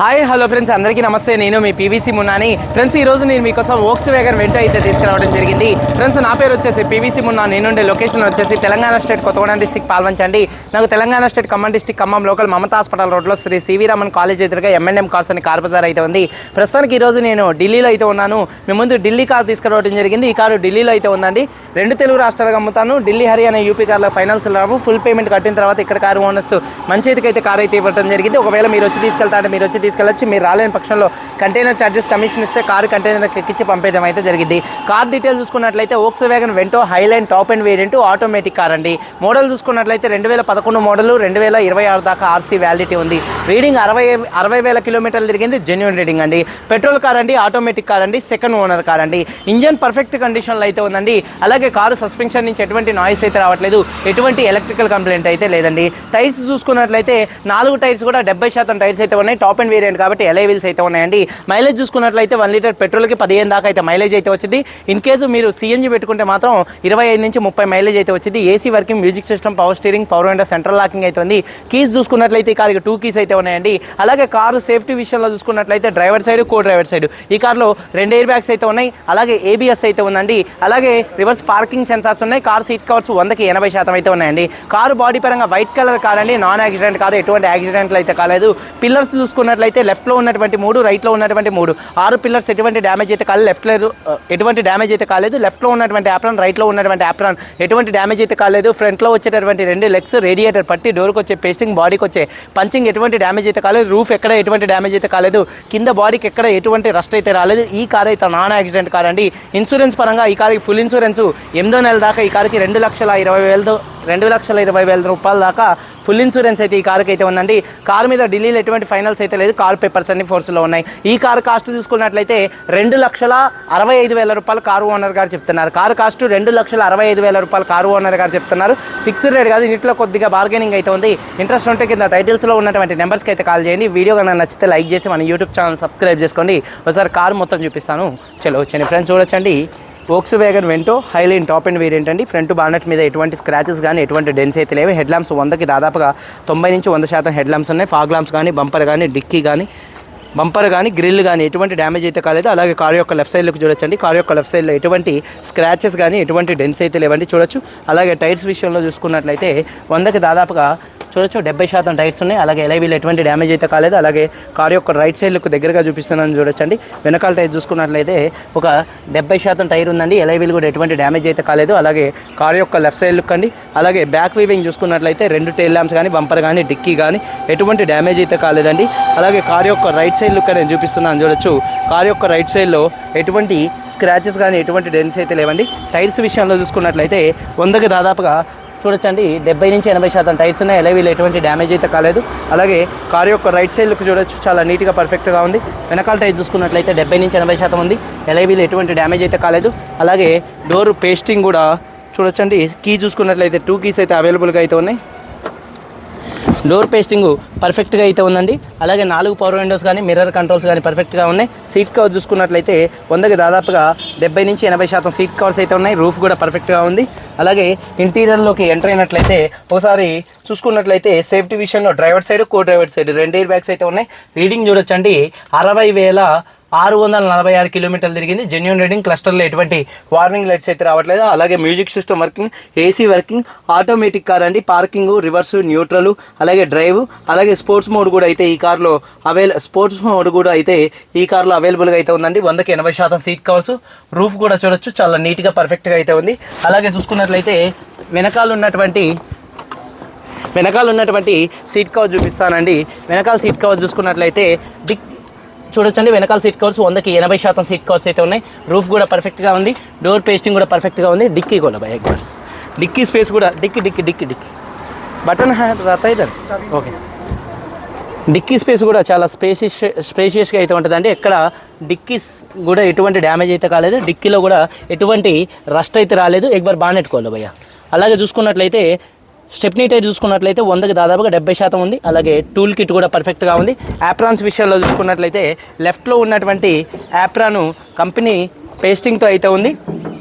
Hi hello friends అందరికీ నమస్తే. నేను మీ పీవీసీ మున్నాని. ఫ్రెండ్స్ ఈ రోజు నేను మీకోసం ఓక్స్ వేగన్ వెంట అయితే తీసుకురావడం జరిగింది. ఫ్రెండ్స్ నా పేరు వచ్చేసి పీవీసీ మున్నా. నేనుండే లొకేషన్ వచ్చేసి తెలంగాణ స్టేట్ కొత్తగూడెం డిస్టిక్ పాల్వంచండి నాకు Telangana state Khammam district Khammam local Mamata hospital రోడ్లో శ్రీ సివి రామన్ కాలేజ్ ఎదురుగా ఎంఎన్ఎం కార్స్ అని కార్ బజార్ అయితే ఉంది. ప్రస్తుతానికి ఈ రోజు నేను ఢిల్లీలో అయితే ఉన్నాను. మీ ముందు ఢిల్లీ కార్ తీసుకురావడం జరిగింది. ఈ కారు ఢిల్లీలో అయితే ఉందండి. రెండు తెలుగు రాష్ట్రాలకు అమ్ముతాను. ఢిల్లీ హర్యానా యూపీ కార్లో ఫైనల్స్ రావు. ఫుల్ పేమెంట్ కట్టిన తర్వాత ఇక్కడ కారు ఓనర్స్ మంచి అయితే కార్ అయితే ఇవ్వడం జరిగింది. ఒకవేళ మీరు వచ్చి తీసుకెళ్తారంటే మీరు వచ్చి తీసుకెళ్ళచ్చు మీరు రాలేని పక్షంలో కంటైనర్ ఛార్జెస్ కమిషన్ ఇస్తే కారు కంటైనర్ ఎక్కించి పంపేయడం అయితే జరిగింది. కార్ డీటెయిల్ చూసుకున్నట్లయితే Volkswagen Vento Highline top and variant automatic car అండి. మోడల్ చూసుకున్నట్లయితే రెండు వేల పదకొండు మోడల్ రెండు వేల ఇరవై ఆరు దాకా ఆర్సీ వ్యాలిడిటీ ఉంది. రీడింగ్ అరవై అరవై వేల కిలోమీటర్లు తిరిగింది జెన్యున్ రీడింగ్ అండి. పెట్రోల్ కార్ అండి ఆటోమేటిక్ కార్ అండి సెకండ్ ఓనర్ కార్ అండి. ఇంజన్ పర్ఫెక్ట్ కండిషన్లో అయితే ఉందండి. అలాగే కారు సస్పెన్షన్ నుంచి ఎటువంటి నాయిస్ అయితే రావట్లేదు. ఎటువంటి ఎలక్ట్రికల్ కంప్లైంట్ అయితే లేదండి. టైర్స్ చూసుకున్నట్లయితే నాలుగు టైర్స్ కూడా డెబ్బై శాతం టైర్స్ అయితే ఉన్నాయి. టాప్ అండ్ వేరియంట్ కాబట్టి ఎలై వీల్స్ అయితే ఉన్నాయండి. మైలేజ్ చూసుకున్నట్లయితే వన్ లీటర్ పెట్రోల్కి పదిహేను దాకా అయితే మైలేజ్ అయితే వచ్చింది. ఇన్ కేసు మీరు సిఎన్జి పెట్టుకుంటే మాత్రం ఇరవై ఐదు నుంచి ముప్పై మైలేజ్ అయితే వచ్చింది. AC working music system power steering power and central locking అయితే ఉంది. కీస్ చూసుకున్నట్లయితే ఈ కార్కి టూ కీస్ అయితే ఉన్నాయండి. అలాగే కారు సేఫ్టీ విషయంలో చూసుకున్నట్లయితే driver side co driver side ఈ కార్లో రెండు ఎయిర్ బ్యాగ్స్ అయితే ఉన్నాయి. అలాగే ఏబిఎస్ అయితే ఉందండి. అలాగే రివర్స్ పార్కింగ్ సెన్సార్స్ ఉన్నాయి. కార్ సీట్ కవర్స్ వందకి ఎనభై శాతం అయితే ఉన్నాయండి. కారు బాడీ పరంగా వైట్ కలర్ కాదండి. నాన్ యాక్సిడెంట్ కాదు. ఎటువంటి యాక్సిడెంట్లు అయితే కాలేదు. పిల్లర్స్ చూసుకున్నట్లయితే లెఫ్ట్లో ఉన్నటువంటి మూడు రైట్లో ఉన్నటువంటి మూడు. ఆరు పిల్లర్స్ ఎటువంటి డ్యామేజ్ అయితే కాలేదు లెఫ్ట్ లేదు uh, ఎటువంటి డ్యామేజ్ అయితే కాలేదు లెఫ్ట్లో ఉన్నటువంటి యాప్రాన్ రైట్లో ఉన్నటువంటి యాప్రాన్ ఎటువంటి డ్యామేజ్ అయితే కాలేదు ఫ్రంట్లో వచ్చేటటువంటి రెండు లెగ్స్ రేడియేటర్ పట్టి డోర్కి వచ్చే పేస్టింగ్ బాడీకి వచ్చే పంచింగ్ ఎటువంటి డ్యామేజ్ అయితే కాలేదు రూఫ్ ఎక్కడ ఎటువంటి డ్యామేజ్ అయితే కాలేదు కింద బాడీకి ఎక్కడ ఎటువంటి రస్ట్ అయితే రాలేదు ఈ కార్ అయితే నాన్ యాక్సిడెంట్ కార్ అండి. ఇన్సూరెన్స్ పరంగా ఈ కార్కి ఫుల్ ఇన్సూరెన్స్ ఎనిమిదో నెల దాకా ఈ కార్కి రెండు లక్షల ఇరవై వేలతో రెండు లక్షల ఇరవై వేల రూపాయల దాకా ఫుల్ ఇన్సూరెన్స్ అయితే ఈ కారుకి అయితే ఉందండి. కారు మీద ఢిల్లీలో ఎటువంటి ఫైనల్స్ అయితే లేదు. కారు పేపర్స్ అన్ని ఫోర్స్లో ఉన్నాయి. ఈ కారు కాస్ట్ చూసుకున్నట్లయితే రెండు లక్షల అరవై ఐదు వేల రూపాయలు కారు ఓనర్ గారు చెప్తున్నారు. కారు కాస్ట్ రెండు లక్షల అరవై ఐదు వేల రూపాయలు కారు ఓనర్ గారు చెప్తున్నారు. ఫిక్స్డ్ రేట్ కాదు ఇంట్లో కొద్దిగా బార్గెనింగ్ అయితే ఉంది. ఇంట్రెస్ట్ ఉంటే కింద టైటిల్స్లో ఉన్నటువంటి నెంబర్స్కి అయితే కాల్ చేయండి. వీడియో కనుక నచ్చితే లైక్ చేసి మన యూట్యూబ్ ఛానల్ సబ్స్క్రైబ్ చేసుకోండి ఒకసారి కారు మొత్తం చూపిస్తాను. చలో వచ్చండి ఫ్రెండ్స్ చూడొచ్చండి. Volkswagen Vento Highline top and variant అండి. ఫ్రంట్ బానెట్ మీద ఎటువంటి స్క్రాచెస్ కానీ ఎటువంటి డెన్స్ అయితే లేవు. హెడ్ ల్యాంప్స్ వందకి దాదాపుగా తొంభై నుంచి వంద శాతం హెడ్ ల్యాంప్స్ ఉన్నాయి. ఫాగ్ ల్యాంప్స్ కానీ బంపర్ కానీ డిక్కీ కానీ బంపర్ కానీ గ్రిల్ కానీ ఎటువంటి డ్యామేజ్ అయితే కాలేదు. అలాగే కార్ యొక్క లెఫ్ట్ సైడ్లోకి చూడొచ్చండి. కార్ యొక్క లెఫ్ట్ సైడ్లో ఎటువంటి స్క్రాచెస్ కానీ ఎటువంటి డెన్స్ అయితే లేవండి. చూడొచ్చు. అలాగే టైర్స్ విషయంలో చూసుకున్నట్లయితే వందకి దాదాపుగా చూడొచ్చు. డెబ్బై శాతం టైర్స్ ఉన్నాయి. అలాగే ఎలైవీలు ఎటువంటి డ్యామేజ్ అయితే కాలేదు. అలాగే కార్ యొక్క రైట్ సైడ్ లుక్ దగ్గరగా చూపిస్తున్నాను చూడొచ్చండి. వెనకాల టైర్ చూసుకున్నట్లయితే ఒక డెబ్బై శాతం టైర్ ఉందండి. ఎలైవీలు కూడా ఎటువంటి డ్యామేజ్ అయితే కాలేదు. అలాగే కార్ యొక్క లెఫ్ట్ సైడ్ లుక్ అండి. అలాగే బ్యాక్ వీవింగ్ చూసుకున్నట్లయితే రెండు టైల్ ల్యాంప్స్ కానీ బంపర్ కానీ డిక్కీ కానీ ఎటువంటి డ్యామేజ్ అయితే కాలేదండి. అలాగే కార్ యొక్క రైట్ సైడ్ లుక్ నేను చూపిస్తున్నాను చూడొచ్చు. కార్ యొక్క రైట్ సైడ్లో ఎటువంటి స్క్రాచెస్ కానీ ఎటువంటి డెన్స్ అయితే లేవండి. టైర్స్ విషయంలో చూసుకున్నట్లయితే వందకి దాదాపుగా చూడొచ్చండి. డెబ్బై నుంచి ఎనభై శాతం టైర్స్ ఉన్నాయి. ఎలవీలు ఎటువంటి డ్యామేజ్ అయితే కాలేదు. అలాగే కార్ యొక్క రైట్ సైడ్ లుక్ చూడొచ్చు. చాలా నీట్గా పర్ఫెక్ట్గా ఉంది. వెనకాల టైర్ చూసుకున్నట్లయితే డెబ్బై నుంచి ఎనభై శాతం ఉంది. ఎలవీలు ఎటువంటి డ్యామేజ్ అయితే కాలేదు. అలాగే డోర్ పేస్టింగ్ కూడా చూడొచ్చండి. కీ చూసుకున్నట్లయితే టూ కీస్ అయితే అవైలబుల్గా అయితే ఉన్నాయి. డోర్ పేస్టింగ్ పర్ఫెక్ట్గా అయితే ఉందండి. అలాగే నాలుగు పవర్ విండోస్ కానీ మిర్రర్ కంట్రోల్స్ కానీ పర్ఫెక్ట్గా ఉన్నాయి. సీట్ కవర్ చూసుకున్నట్లయితే వందకి దాదాపుగా డెబ్బై నుంచి ఎనభై శాతం సీట్ కవర్స్ అయితే ఉన్నాయి. రూఫ్ కూడా పర్ఫెక్ట్గా ఉంది. అలాగే ఇంటీరియర్లోకి ఎంటర్ అయినట్లయితే ఒకసారి చూసుకున్నట్లయితే సేఫ్టీ విషయంలో driver side co driver side రెండు ఎయిర్ బ్యాగ్స్ అయితే ఉన్నాయి. రీడింగ్ చూడొచ్చండి. అరవై వేల ఆరు వందల నలభై ఆరు కిలోమీటర్లు తిరిగింది. జెన్యున్ రైడింగ్ క్లస్టర్లో ఎటువంటి వార్నింగ్ లైట్స్ అయితే రావట్లేదు. అలాగే music system working AC working automatic car అండి. పార్కింగ్ రివర్స్ న్యూట్రల్ అలాగే డ్రైవ్ అలాగే స్పోర్ట్స్ మోడ్ కూడా అయితే ఈ కార్లో అవైల స్పోర్ట్స్ మోడ్ కూడా అయితే ఈ కార్లో అవైలబుల్గా అయితే ఉందండి. వందకి ఎనభై శాతం సీట్ కవర్స్ రూఫ్ కూడా చూడొచ్చు. చాలా నీట్గా పర్ఫెక్ట్గా అయితే ఉంది. అలాగే చూసుకున్నట్లయితే వెనకాల ఉన్నటువంటి వెనకాల ఉన్నటువంటి సీట్ కవర్ చూపిస్తానండి. వెనకాల సీట్ కవర్ చూసుకున్నట్లయితే డిక్ చూడొచ్చండి. వెనకాల సీట్ కవర్స్ వందకి ఎనభై శాతం సీట్ కవర్స్ అయితే ఉన్నాయి. రూఫ్ కూడా పర్ఫెక్ట్గా ఉంది. డోర్ పేస్టింగ్ కూడా పర్ఫెక్ట్గా ఉంది. డిక్కీ కూడా భయ డిక్కీ స్పేస్ కూడా dickey dickey dickey dickey button hand రాత ఓకే డిక్కీ స్పేస్ కూడా చాలా స్పేసియస్ స్పేషియస్గా అయితే ఉంటుందండి. ఎక్కడ డిక్కీస్ కూడా ఎటువంటి డ్యామేజ్ అయితే కాలేదు. డిక్కీలో కూడా ఎటువంటి రస్ట్ అయితే రాలేదు. ఎక్బార్ బాగా నెట్టుకోవాలి భయ్య. అలాగే చూసుకున్నట్లయితే స్టెప్నీ టైర్ చూసుకున్నట్లయితే వందకి దాదాపుగా డెబ్బై శాతం ఉంది. అలాగే టూల్ కిట్ కూడా పర్ఫెక్ట్గా ఉంది. యాప్రాన్స్ విషయంలో చూసుకున్నట్లయితే లెఫ్ట్లో ఉన్నటువంటి యాప్రాను కంపెనీ పేస్టింగ్తో అయితే ఉంది.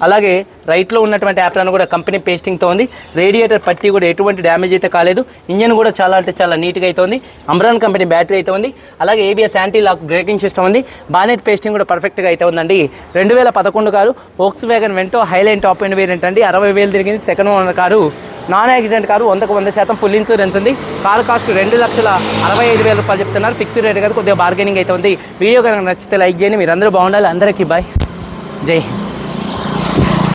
అలాగే రైట్లో ఉన్నటువంటి యాప్లను కూడా కంపెనీ పేస్టింగ్తో ఉంది. రేడియేటర్ పట్టి కూడా ఎటువంటి డ్యామేజ్ అయితే కాలేదు. ఇంజన్ కూడా చాలా అంటే చాలా నీట్గా అయితే ఉంది. అమ్రాన్ కంపెనీ బ్యాటరీ అయితే ఉంది. అలాగే ABS anti lock braking system ఉంది. బానెట్ పేస్టింగ్ కూడా పర్ఫెక్ట్గా అయితే ఉందండి. రెండు వేల పదకొండు car Volkswagen Vento Highline top end variant అండి. అరవై వేలు తిరిగింది second owner car. Non accident car వందకు వంద శాతం ఫుల్ ఇన్సూరెన్స్ ఉంది. కారు కాస్ట్ రెండు లక్షల అరవై ఐదు వేల రూపాయలు చెప్తున్నారు. ఫిక్స్డ్ రేట్ కాదు కొద్దిగా బార్గెనింగ్ అయితే ఉంది. వీడియో కనుక నచ్చితే లైక్ చేయండి. మీరు అందరూ బాగుండాలి. అందరికీ బాయ్ జై